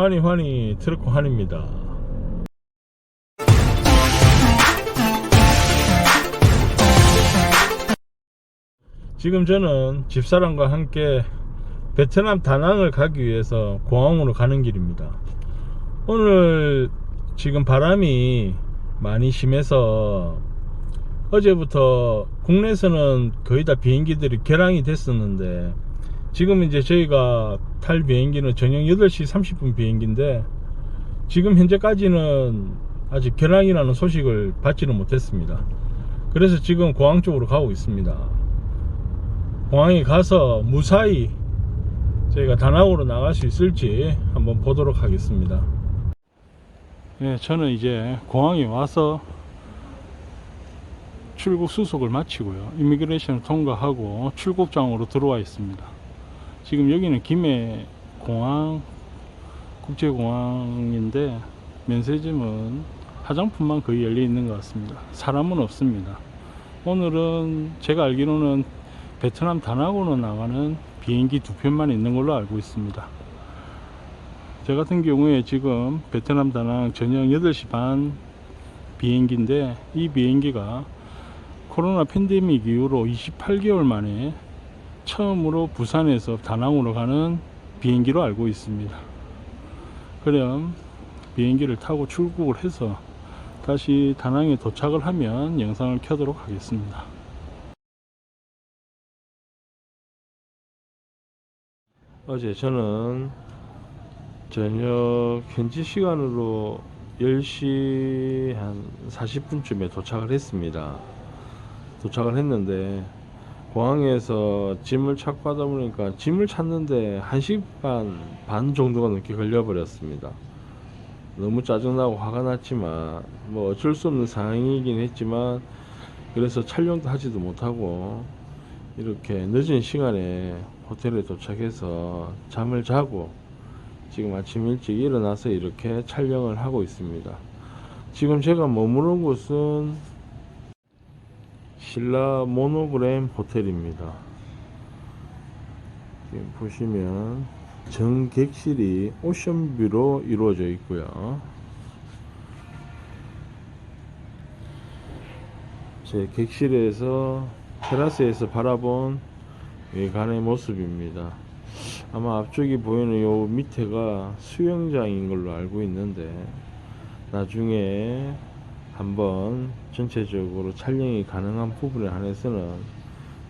환희 환희 트럭코 환입니다. 지금 저는 집사람과 함께 베트남 다낭을 가기 위해서 공항으로 가는 길입니다. 오늘 지금 바람이 많이 심해서 어제부터 국내에서는 거의 다 비행기들이 결항이 됐었는데 지금 이제 저희가 탈 비행기는 저녁 8시 30분 비행기인데 지금 현재까지는 아직 결항이라는 소식을 받지는 못했습니다. 그래서 지금 공항 쪽으로 가고 있습니다. 공항에 가서 무사히 저희가 다낭으로 나갈 수 있을지 한번 보도록 하겠습니다. 네, 저는 이제 공항에 와서 출국 수속을 마치고요. 이미그레이션을 통과하고 출국장으로 들어와 있습니다. 지금 여기는 김해 공항 국제공항인데 면세점은 화장품만 거의 열려 있는 것 같습니다. 사람은 없습니다. 오늘은 제가 알기로는 베트남 다낭으로 나가는 비행기 두 편만 있는 걸로 알고 있습니다. 저 같은 경우에 지금 베트남 다낭 저녁 8시 반 비행기인데 이 비행기가 코로나 팬데믹 이후로 28개월 만에 처음으로 부산에서 다낭으로 가는 비행기로 알고 있습니다. 그럼 비행기를 타고 출국을 해서 다시 다낭에 도착을 하면 영상을 켜도록 하겠습니다. 어제 저는 저녁 현지 시간으로 10시 한 40분쯤에 도착을 했습니다. 도착을 했는데 공항에서 짐을 찾고 하다 보니까 짐을 찾는데 1시 반, 반 정도가 넘게 걸려버렸습니다. 너무 짜증나고 화가 났지만 뭐 어쩔 수 없는 상황이긴 했지만 그래서 촬영도 하지도 못하고 이렇게 늦은 시간에 호텔에 도착해서 잠을 자고 지금 아침 일찍 일어나서 이렇게 촬영을 하고 있습니다. 지금 제가 머무는 곳은 신라 모노그램 호텔입니다. 지금 보시면 정객실이 오션뷰로 이루어져 있고요. 제 객실에서 테라스에서 바라본 외관의 모습입니다. 아마 앞쪽이 보이는 요 밑에가 수영장인 걸로 알고 있는데 나중에 한번 전체적으로 촬영이 가능한 부분에 한해서는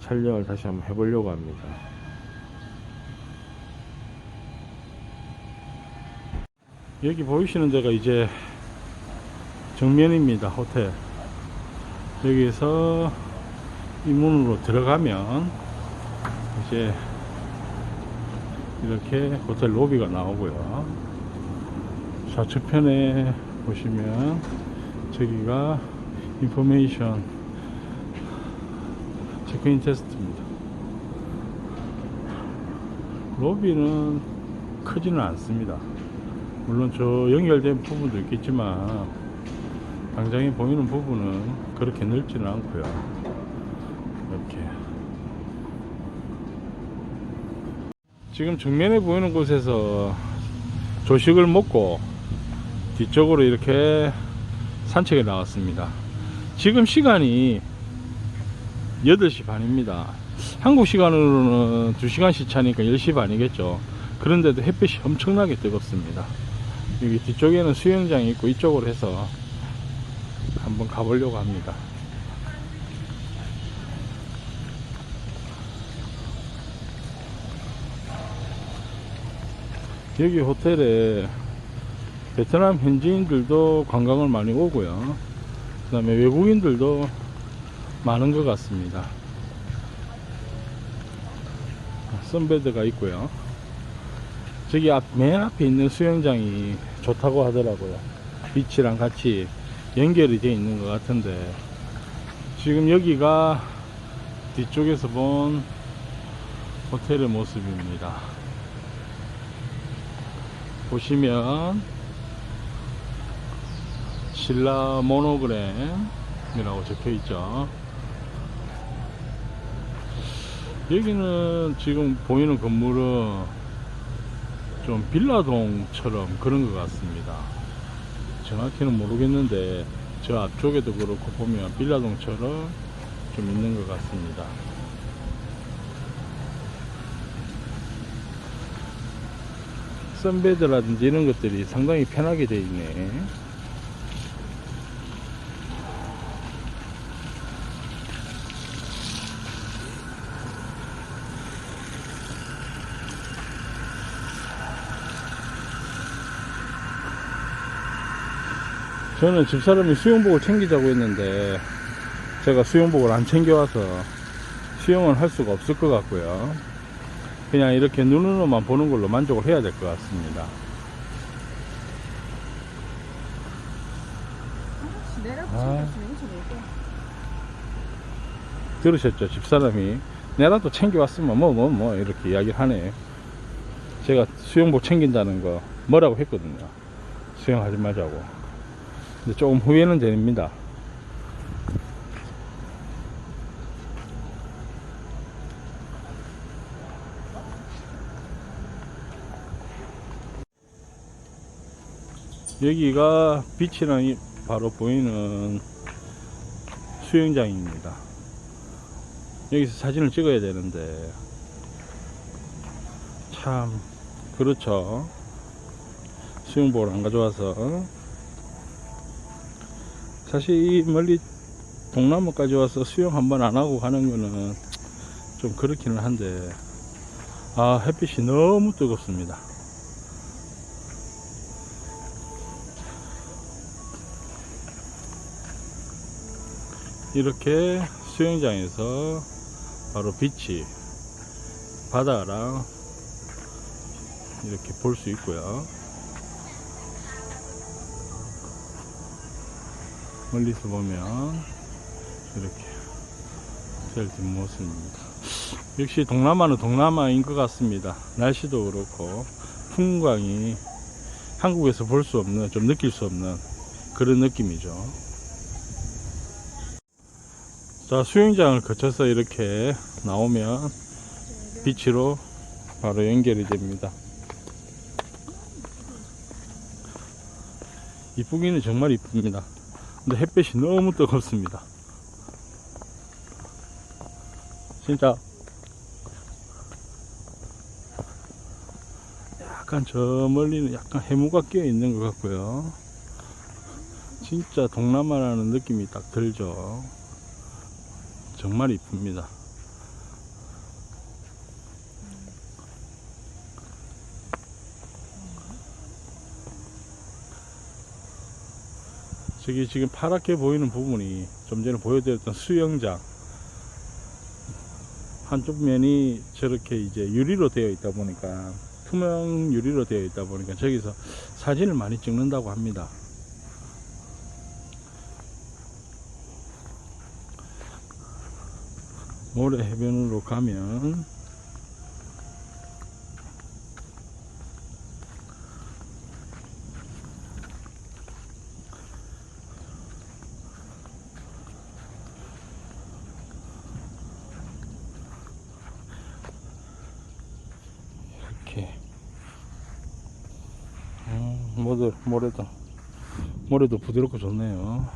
촬영을 다시 한번 해보려고 합니다. 여기 보이시는 데가 이제 정면입니다. 호텔. 여기서 이 문으로 들어가면 이제 이렇게 호텔 로비가 나오고요. 좌측편에 보시면 저기가 인포메이션 체크인 테스트입니다. 로비는 크지는 않습니다. 물론 저 연결된 부분도 있겠지만 당장에 보이는 부분은 그렇게 넓지는 않고요. 이렇게 지금 정면에 보이는 곳에서 조식을 먹고 뒤쪽으로 이렇게 산책에 나왔습니다. 지금 시간이 8시 반입니다. 한국 시간으로는 2시간 시차니까 10시 반이겠죠. 그런데도 햇빛이 엄청나게 뜨겁습니다. 여기 뒤쪽에는 수영장이 있고 이쪽으로 해서 한번 가보려고 합니다. 여기 호텔에 베트남 현지인들도 관광을 많이 오고요. 그 다음에 외국인들도 많은 것 같습니다. 선베드가 있고요. 저기 앞, 맨 앞에 있는 수영장이 좋다고 하더라고요. 비치랑 같이 연결이 되어 있는 것 같은데 지금 여기가 뒤쪽에서 본 호텔의 모습입니다. 보시면 신라 모노그램이라고 적혀 있죠. 여기는 지금 보이는 건물은 좀 빌라동처럼 그런 것 같습니다. 정확히는 모르겠는데 저 앞쪽에도 그렇고 보면 빌라동처럼 좀 있는 것 같습니다. 선베드라든지 이런 것들이 상당히 편하게 되어 있네. 저는 집사람이 수영복을 챙기자고 했는데 제가 수영복을 안 챙겨와서 수영은 할 수가 없을 것 같고요. 그냥 이렇게 눈으로만 보는 걸로 만족을 해야 될 것 같습니다. 아. 들으셨죠? 집사람이 내라도 챙겨왔으면 뭐 뭐뭐 이렇게 이야기를 하네. 제가 수영복 챙긴다는 거 뭐라고 했거든요. 수영하지 말자고. 조금 후회는 됩니다. 여기가 빛이랑 이- 바로 보이는 수영장입니다. 여기서 사진을 찍어야 되는데 참 그렇죠 수영복을 안 가져와서 사실 이 멀리 동남아까지 와서 수영 한번 안 하고 가는 거는 좀 그렇기는 한데. 아 햇빛이 너무 뜨겁습니다. 이렇게 수영장에서 바로 빛이 바다랑 이렇게 볼 수 있고요. 멀리서 보면 이렇게 호텔 뒷모습입니다. 역시 동남아는 동남아인 것 같습니다. 날씨도 그렇고 풍광이 한국에서 볼 수 없는 좀 느낄 수 없는 그런 느낌이죠. 자 수영장을 거쳐서 이렇게 나오면 비치로 바로 연결이 됩니다 이쁘기는 정말 이쁩니다 근데 햇빛이 너무 뜨겁습니다. 진짜 약간 저 멀리는 약간 해무가 끼어 있는 것 같고요. 진짜 동남아라는 느낌이 딱 들죠. 정말 이쁩니다. 저기 지금 파랗게 보이는 부분이 좀 전에 보여드렸던 수영장 한쪽 면이 저렇게 이제 유리로 되어 있다 보니까 투명 유리로 되어 있다 보니까 저기서 사진을 많이 찍는다고 합니다. 모래 해변으로 가면 이렇게 음, 모래, 모래도 모래도 부드럽고 좋네요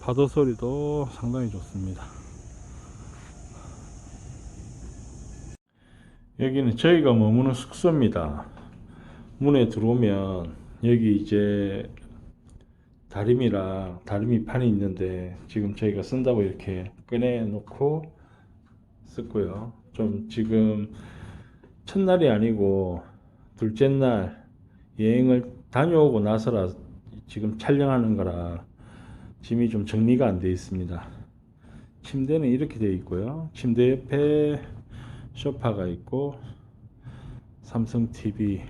파도 소리도 상당히 좋습니다 여기는 저희가 머무는 숙소입니다. 문에 들어오면 여기 이제 다리미랑 다리미 판이 있는데 지금 저희가 쓴다고 이렇게 꺼내 놓고 썼고요. 좀 지금 첫날이 아니고 둘째 날 여행을 다녀오고 나서라 지금 촬영하는 거라 짐이 좀 정리가 안 되어 있습니다. 침대는 이렇게 되어 있고요. 침대 옆에 소파가 있고 삼성 TV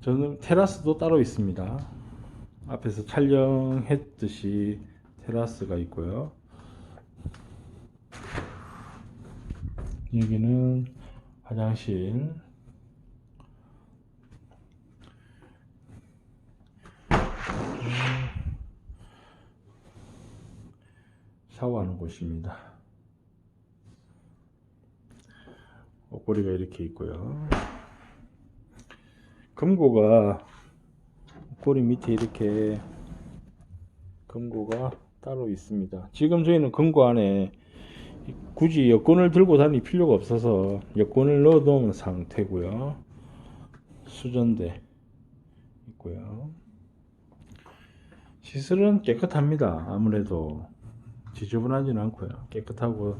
저는 테라스도 따로 있습니다. 앞에서 촬영했듯이 테라스가 있고요. 여기는 화장실 샤워하는 곳입니다. 옷걸이가 이렇게 있고요. 금고가 꼬리 밑에 이렇게 금고가 따로 있습니다. 지금 저희는 금고 안에 굳이 여권을 들고 다닐 필요가 없어서 여권을 넣어 놓은 상태고요. 수전대 있고요. 시설은 깨끗합니다. 아무래도 지저분하지는 않고요. 깨끗하고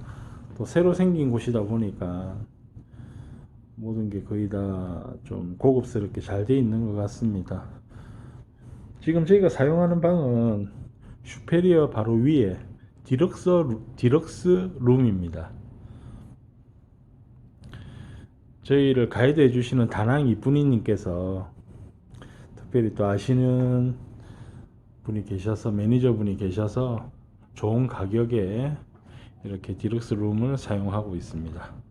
또 새로 생긴 곳이다 보니까 모든 게 거의 다 좀 고급스럽게 잘 돼 있는 것 같습니다. 지금 저희가 사용하는 방은 슈페리어 바로 위에 디럭스, 루- 디럭스 룸입니다. 저희를 가이드 해주시는 다낭 이쁜이님께서 특별히 또 아시는 분이 계셔서 매니저 분이 계셔서 좋은 가격에 이렇게 디럭스 룸을 사용하고 있습니다.